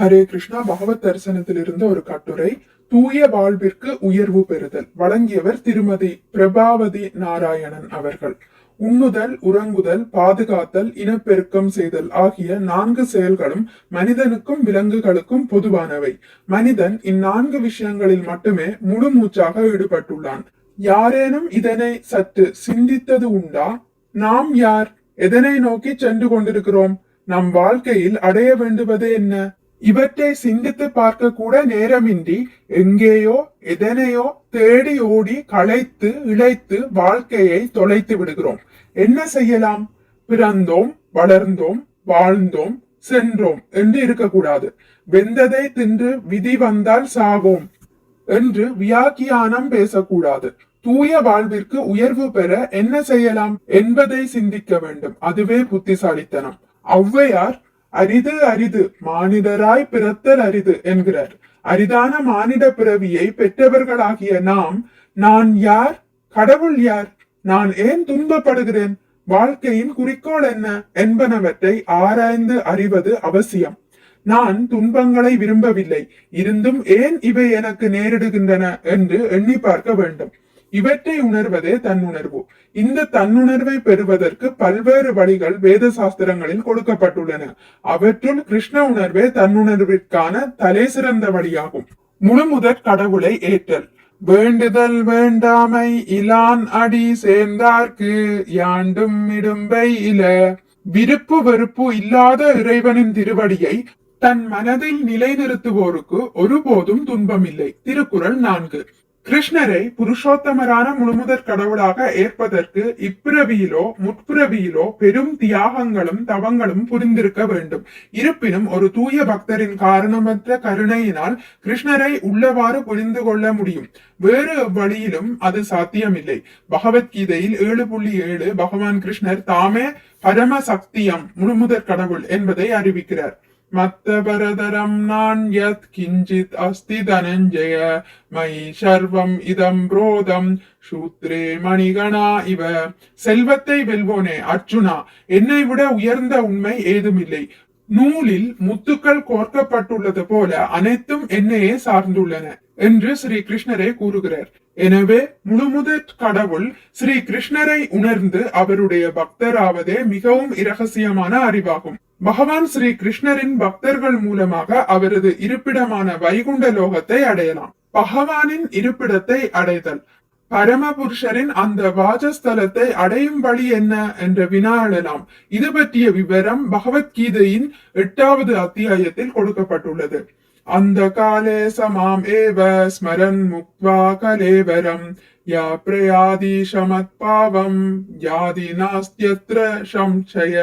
ஹரே கிருஷ்ணா பகவத் தரிசனத்தில் இருந்த ஒரு கட்டுரை தூய வாழ்விற்கு உயர்வு பெறுதல் வழங்கியவர் திருமதி பிரபாவதி நாராயணன் அவர்கள். உண்ணுதல் உறங்குதல் பாதுகாத்தல் இனப்பெருக்கம் செய்தல் ஆகிய நான்கு செயல்களும் மனிதனுக்கும் விலங்குகளுக்கும் பொதுவானவை. மனிதன் இந்நான்கு விஷயங்களில் மட்டுமே முழு மூச்சாக ஈடுபட்டுள்ளான். யாரேனும் இதனை சற்று சிந்தித்தது உண்டா? நாம் யார்? எதனை நோக்கி சென்று கொண்டிருக்கிறோம்? நம் வாழ்க்கையில் அடைய வேண்டுவது என்ன? இவற்றை சிந்தித்து பார்க்க கூட நேரமின்றி எங்கேயோ எதனையோ தேடி ஓடி களைத்து இழைத்து வாழ்க்கையை தொலைத்து விடுகிறோம் என்ன செய்யலாம் பிறந்தோம் வளர்ந்தோம் வாழ்ந்தோம் சென்றோம் என்று இருக்கக்கூடாது வெந்ததை தின்று விதி வந்தால் சாவோம் என்று வியாக்கியானம் பேசக்கூடாது தூய வாழ்விற்கு உயர்வு பெற என்ன செய்யலாம் என்பதை சிந்திக்க வேண்டும் அதுவே புத்திசாலித்தனம் ஔவையார் அரிது அரிது மானிடராய் பிறத்தல் அரிது என்கிறார். அரிதான மானிட பிறவியை பெற்றவர்களாகிய நாம் நான் யார்? கடவுள் யார்? நான் ஏன் துன்பப்படுகிறேன்? வாழ்க்கையின் குறிக்கோள் என்ன? என்பனவற்றை ஆராய்ந்து அறிவது அவசியம். நான் துன்பங்களை விரும்பவில்லை. இருந்தும் ஏன் இவை எனக்கு நேரிடுகின்றன? என்று எண்ணி பார்க்க வேண்டும். இவற்றை உணர்வதே தன்னுணர்வு இந்த தன்னுணர்வை பெறுவதற்கு பல்வேறு வழிகள் வேத சாஸ்திரங்களில் கொடுக்கப்பட்டுள்ளன. அவற்றுள் கிருஷ்ண உணர்வே தன்னுணர்விற்கான தலை சிறந்த வழியாகும். முழுமுதற் கடவுளை ஏற்றல். வேண்டுதல் வேண்டாமை இலான் அடி சேர்ந்தார்க்கு யாண்டும் இடும்பை இல. விருப்பு வெறுப்பு இல்லாத இறைவனின் திருவடியை தன் மனதில் நிலைநிறுத்துவோருக்கு ஒருபோதும் துன்பமில்லை. திருக்குறள் நான்கு. கிருஷ்ணரை புருஷோத்தமரான முழுமுதற் கடவுளாக ஏற்பதற்கு இப்பிறவியிலோ முற்பிறவியிலோ பெரும் தியாகங்களும் தவங்களும் புரிந்திருக்க வேண்டும். இருப்பினும் ஒரு தூய பக்தரின் காரணமற்ற கருணையினால் கிருஷ்ணரை உள்ளவாறு புரிந்து கொள்ள முடியும். வேறு வழியிலும் அது சாத்தியமில்லை. பகவத்கீதையில் ஏழு புள்ளி ஏழு பகவான் கிருஷ்ணர் தாமே பரம சக்தியம் முழுமுதற் கடவுள் என்பதை அறிவிக்கிறார். மத்தபரதரம் நான் யத் கிஞ்சித் அஸ்தி தனஞ்சய மை சர்வம் இதம் புரோதம். சூத்ரே மணிகணா இவ. செல்வத்தை வெல்வோனே அர்ஜுனா என்னை விட உயர்ந்த உண்மை ஏதுமில்லை. நூலில் முத்துக்கள் கோர்க்கப்பட்டுள்ளது போல அனைத்தும் என்னையே சார்ந்துள்ளன என்று ஸ்ரீ கிருஷ்ணரே கூறுகிறார். எனவே முழுமுதற் கடவுள் ஸ்ரீ கிருஷ்ணரை உணர்ந்து அவருடைய பக்தராவதே மிகவும் இரகசியமான அறிவாகும். பகவான் ஸ்ரீ கிருஷ்ணரின் பக்தர்கள் மூலமாக அவரது இருப்பிடமான வைகுண்ட லோகத்தை அடையலாம். பகவானின் இருப்பிடத்தை அடைதல். பரமபுருஷரின் அந்த வாஜஸ்தலத்தை அடையும் வழி என்ன என்ற வினா எழலாம். இது பற்றிய விவரம் பகவத்கீதையின் எட்டாவது அத்தியாயத்தில் கொடுக்கப்பட்டுள்ளது. அந்த காலே சமாம் ஏவ ஸ்மரன் முக்வா கலேவரம். या பிரயாதி பாவம் யாதி நாஸ்தியத்ர சம்சய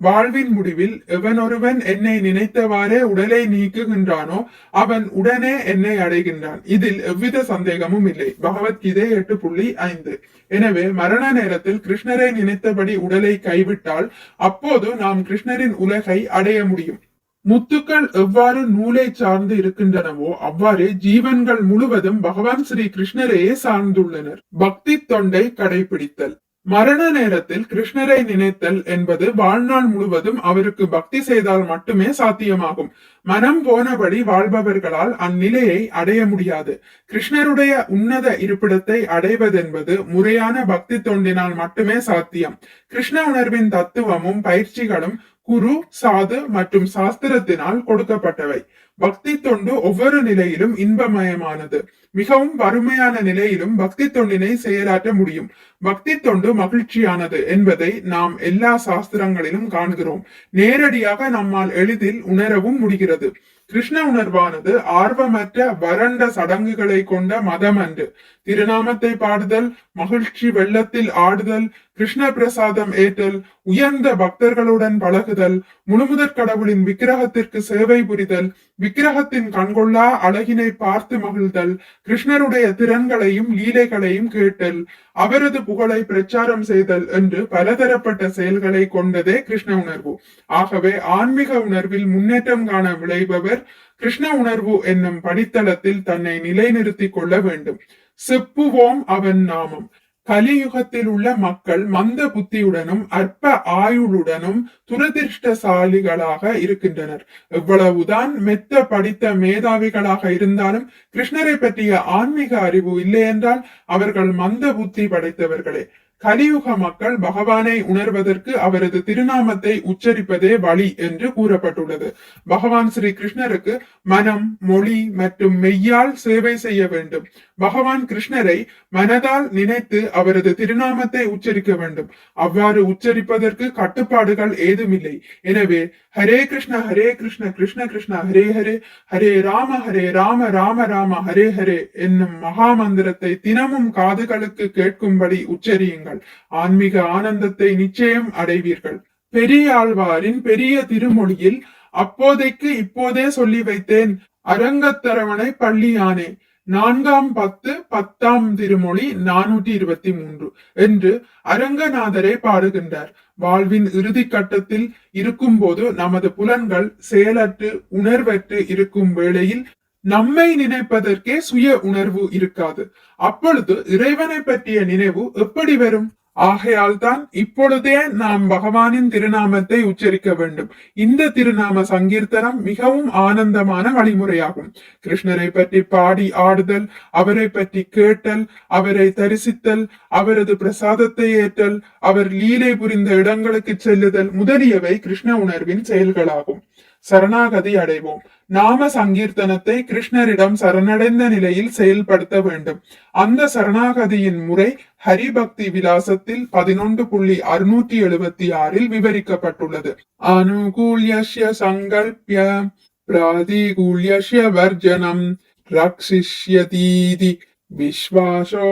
வாழ்வின் முடிவில் எவனொருவன் என்னை நினைத்தவாறே உடலை நீக்குகின்றானோ அவன் உடனே என்னை அடைகின்றான். இதில் எவ்வித சந்தேகமும் இல்லை. பகவத்கீதை எட்டு புள்ளி ஐந்து. எனவே மரண நேரத்தில் கிருஷ்ணரை நினைத்தபடி உடலை கைவிட்டால் அப்போது நாம் கிருஷ்ணரின் உலகை அடைய முடியும். முத்துக்கள் எவ்வாறு நூலை சார்ந்து இருக்கின்றனவோ அவ்வாறே ஜீவன்கள் முழுவதும் பகவான் ஸ்ரீ கிருஷ்ணரையே சார்ந்துள்ளனர். பக்தி தொண்டை கடைபிடித்தல். மரண நேரத்தில் கிருஷ்ணரை நினைத்தல் என்பது வாழ்நாள் முழுவதும் அவருக்கு பக்தி செய்தால் மட்டுமே சாத்தியமாகும். மனம் போனபடி வாழ்பவர்களால் அந்நிலையை அடைய முடியாது. கிருஷ்ணருடைய உன்னத இருப்பிடத்தை அடைவதென்பது முறையான பக்தி தொண்டினால் மட்டுமே சாத்தியம். கிருஷ்ண உணர்வின் தத்துவமும் பயிற்சிகளும் குரு சாது மற்றும் சாஸ்திரத்தினால் கொடுக்கப்பட்டவை. பக்தி தொண்டு ஒவ்வொரு நிலையிலும் இன்பமயமானது. மிகவும் வறுமையான நிலையிலும் பக்தி தொண்டினை செயலாற்ற முடியும். பக்தி தொண்டு மகிழ்ச்சியானது என்பதை நாம் எல்லா சாஸ்திரங்களிலும் காண்கிறோம். நேரடியாக நம்மால் எளிதில் உணரவும் முடிகிறது. கிருஷ்ண உணர்வானது ஆர்வமற்ற வறண்ட சடங்குகளை கொண்ட மதம் அன்று. திருநாமத்தை பாடுதல் மகிழ்ச்சி வெள்ளத்தில் ஆடுதல் கிருஷ்ண பிரசாதம் ஏற்றல் உயர்ந்த பக்தர்களுடன் பழகுதல் முழுமுதற் கடவுளின் விக்கிரகத்திற்கு சேவை புரிதல் விக்கிரகத்தின் கண்கொள்ளா அழகினை பார்த்து மகிழ்தல் கிருஷ்ணருடைய திறன்களையும் லீலைகளையும் கேட்டல் அவரது புகழை பிரச்சாரம் செய்தல் என்று பலதரப்பட்ட செயல்களை கொண்டதே கிருஷ்ண உணர்வு. ஆகவே ஆன்மீக உணர்வில் முன்னேற்றம் காண விளைபவர் கிருஷ்ண உணர்வு என்னும் படித்தளத்தில் தன்னை நிலைநிறுத்திக் கொள்ள வேண்டும். செப்புவோம் அவன் நாமம். கலியுகத்தில் உள்ள மக்கள் மந்த புத்தியுடனும் அற்ப ஆயுளுடனும் துரதிருஷ்டசாலிகளாக இருக்கின்றனர். எவ்வளவுதான் மெத்த படித்த மேதாவிகளாக இருந்தாலும் கிருஷ்ணரை பற்றிய ஆன்மீக அறிவு இல்லை என்றால் அவர்கள் மந்த புத்தி படைத்தவர்களே. கலியுக மக்கள் பகவானை உணர்வதற்கு அவரது திருநாமத்தை உச்சரிப்பதே வழி என்று கூறப்பட்டுள்ளது. பகவான் ஸ்ரீ கிருஷ்ணருக்கு மனம் மொழி மற்றும் மெய்யால் சேவை செய்ய வேண்டும். பகவான் கிருஷ்ணரை மனதால் நினைத்து அவரது திருநாமத்தை உச்சரிக்க வேண்டும். அவ்வாறு உச்சரிப்பதற்கு கட்டுப்பாடுகள் ஏதுமில்லை. எனவே ஹரே கிருஷ்ண ஹரே கிருஷ்ண கிருஷ்ண கிருஷ்ண ஹரே ஹரே ஹரே ராம ஹரே ராம ராம ராம ஹரே ஹரே என்னும் மகா மந்திரத்தை தினமும் காதுகளுக்கு கேட்கும்படி உச்சரியுங்கள். ஆன்மீக ஆனந்தத்தை நிச்சயம் அடைவீர்கள். பெரியாழ்வாரின் பெரிய திருமொழியில் அப்போதைக்கு இப்போதே சொல்லி வைத்தேன் அரங்கத்தரவணை பள்ளியானே நான்காம் பத்து பத்தாம் திருமொழி நானூற்றி இருபத்தி மூன்று என்று அரங்கநாதரை பாடுகின்றார். வாழ்வின் இறுதி கட்டத்தில் இருக்கும்போது நமது புலன்கள் செயலற்று உணர்வற்று இருக்கும் வேளையில் நம்மை நினைப்பதற்கே சுய உணர்வு இருக்காது. அப்பொழுது இறைவனை பற்றிய நினைவு எப்படி வரும்? ஆகையால் தான் இப்பொழுதே நாம் பகவானின் திருநாமத்தை உச்சரிக்க வேண்டும். இந்த திருநாம சங்கீர்த்தனம் மிகவும் ஆனந்தமான வழிமுறையாகும். கிருஷ்ணரை பற்றி பாடி ஆடுதல் அவரை பற்றி கேட்டல் அவரை தரிசித்தல் அவரது பிரசாதத்தை ஏற்றல் அவர் லீலை புரிந்த இடங்களுக்கு செல்லுதல் முதலியவை கிருஷ்ண உணர்வின் செயல்களாகும். சரணாகதி அடைவோம். நாம சங்கீர்த்தனத்தை கிருஷ்ணரிடம் சரணடைந்த நிலையில் செயல்படுத்த வேண்டும். அந்த சரணாகதியின் முறை ஹரிபக்தி விலாசத்தில் பதினொன்று புள்ளி அறுநூற்றி எழுபத்தி ஆறில் விவரிக்கப்பட்டுள்ளது. அனுகூல்யஸ்ய சங்கல்பிய பிராதிகூல்யஸ்ய வர்ஜனம் ரக்ஷிஷ்யதீதி விஸ்வாசோ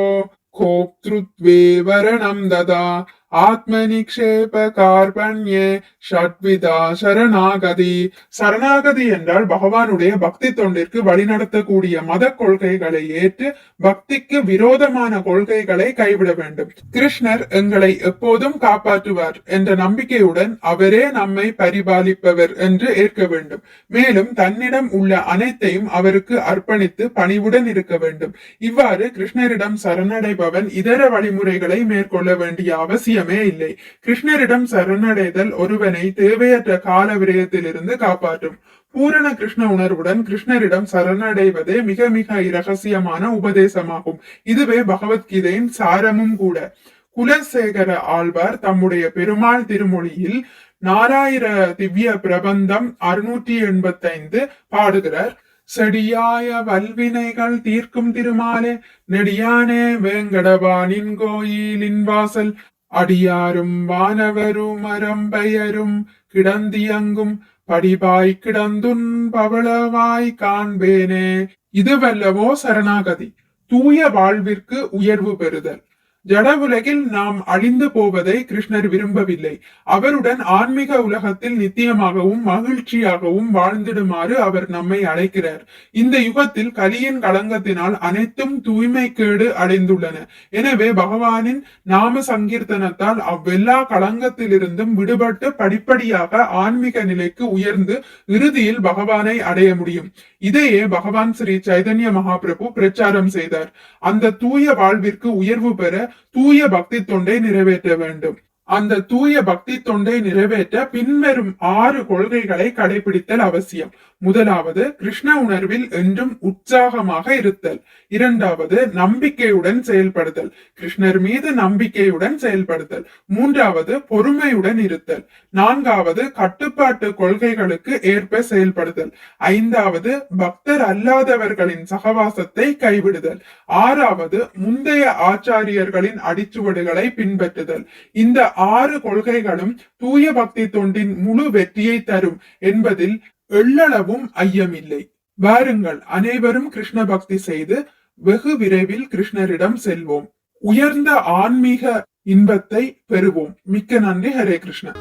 கோப்திருத்வே வரணம் ததா. ஆத்மநிக்ஷேப கார்பண்யே ஷட்விதா சரணாகதி. சரணாகதி என்றால் பகவானுடைய பக்தி தொண்டிற்கு வழிநடத்தக்கூடிய மத கொள்கைகளை ஏற்று பக்திக்கு விரோதமான கொள்கைகளை கைவிட வேண்டும். கிருஷ்ணர் எங்களை எப்போதும் காப்பாற்றுவார் என்ற நம்பிக்கையுடன் அவரே நம்மை பரிபாலிப்பவர் என்று ஏற்க வேண்டும். மேலும் தன்னிடம் உள்ள அனைத்தையும் அவருக்கு அர்ப்பணித்து பணிவுடன் இருக்க வேண்டும். இவ்வாறு கிருஷ்ணரிடம் சரணடைபவன் இதர வழிமுறைகளை மேற்கொள்ள வேண்டிய அவசியம் அவசியமே இல்லை. கிருஷ்ணரிடம் சரணடைதல் ஒருவனை தேவையற்ற கால விரயத்திலிருந்து காப்பாற்றும். பூரண கிருஷ்ண உணர்வுடன் கிருஷ்ணரிடம் சரணடைவதே மிக மிக இரகசியமான உபதேசமாகும். இதுவே பகவத்கீதையின் சாரமும் கூட. குலசேகர ஆழ்வார் தம்முடைய பெருமாள் திருமொழியில் நாராயிர திவ்ய பிரபந்தம் அறுநூற்றி எண்பத்தி ஐந்து பாடுகிறார். செடியாய வல்வினைகள் தீர்க்கும் திருமாலே நெடியானே வேங்கடவானின் கோயிலின் வாசல். அடியாரும் வானவரும் அறம்பெயரும் கிடந்தியங்கும் படிபாய் கிடந்துன் பவளவாய் காண்பேனே. இதுவல்லவோ சரணாகதி. தூய வாழ்விற்கு உயர்வு பெறுதல். ஜட உலகில் நாம் அழிந்து போவதை கிருஷ்ணர் விரும்பவில்லை. அவருடன் ஆன்மீக உலகத்தில் நித்தியமாகவும் மகிழ்ச்சியாகவும் வாழ்ந்திடுமாறு அவர் நம்மை அழைக்கிறார். இந்த யுகத்தில் கலியின் களங்கத்தினால் அனைத்தும் தூய்மை கேடு அடைந்துள்ளன. எனவே பகவானின் நாம சங்கீர்த்தனத்தால் அவ்வெல்லா களங்கத்திலிருந்தும் விடுபட்டு படிப்படியாக ஆன்மீக நிலைக்கு உயர்ந்து இறுதியில் பகவானை அடைய முடியும். இதையே பகவான் ஸ்ரீ சைதன்ய மகாபிரபு பிரச்சாரம் செய்தார். அந்த தூய வாழ்விற்கு உயர்வு பெற தூய பக்தி தொண்டை நிறைவேற்ற வேண்டும். அந்த தூய பக்தி தொண்டை நிறைவேற்ற பின்வரும் ஆறு கொள்கைகளை கடைபிடித்தல் அவசியம். முதலாவது கிருஷ்ண உணர்வில் என்றும் உற்சாகமாக இருத்தல். இரண்டாவது நம்பிக்கையுடன் செயல்படுதல். கிருஷ்ணர் மீது நம்பிக்கையுடன் செயல்படுத்தல் மூன்றாவது பொறுமையுடன் இருத்தல். நான்காவது கட்டுப்பாட்டு கொள்கைகளுக்கு ஏற்ப செயல்படுதல். ஐந்தாவது பக்தர் அல்லாதவர்களின் சகவாசத்தை கைவிடுதல். ஆறாவது முந்தைய ஆச்சாரியர்களின் அடிச்சுவடுகளை பின்பற்றுதல். இந்த ஆறு கொள்கைகளும் தூய பக்தி தொண்டின் முழு வெற்றியை தரும் என்பதில் எள்ளளவும் ஐயமில்லை. வாருங்கள் அனைவரும் கிருஷ்ண பக்தி செய்து வெகு விரைவில் கிருஷ்ணரிடம் செல்வோம். உயர்ந்த ஆன்மீக இன்பத்தை பெறுவோம். மிக்க நன்றி ஹரே கிருஷ்ணா.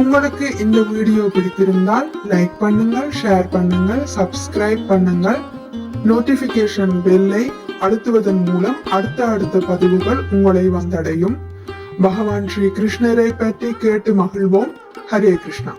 உங்களுக்கு இந்த வீடியோ பிடித்திருந்தால் லைக் பண்ணுங்கள் ஷேர் பண்ணுங்கள் சப்ஸ்கிரைப் பண்ணுங்கள். நோட்டிபிகேஷன் பெல்லை அழுத்துவதன் மூலம் அடுத்த அடுத்த பதிவுகள் உங்களை வந்தடையும். பகவான் ஸ்ரீ கிருஷ்ணரை பற்றி கேட்டு மகிழ்வோம் ஹரே கிருஷ்ணா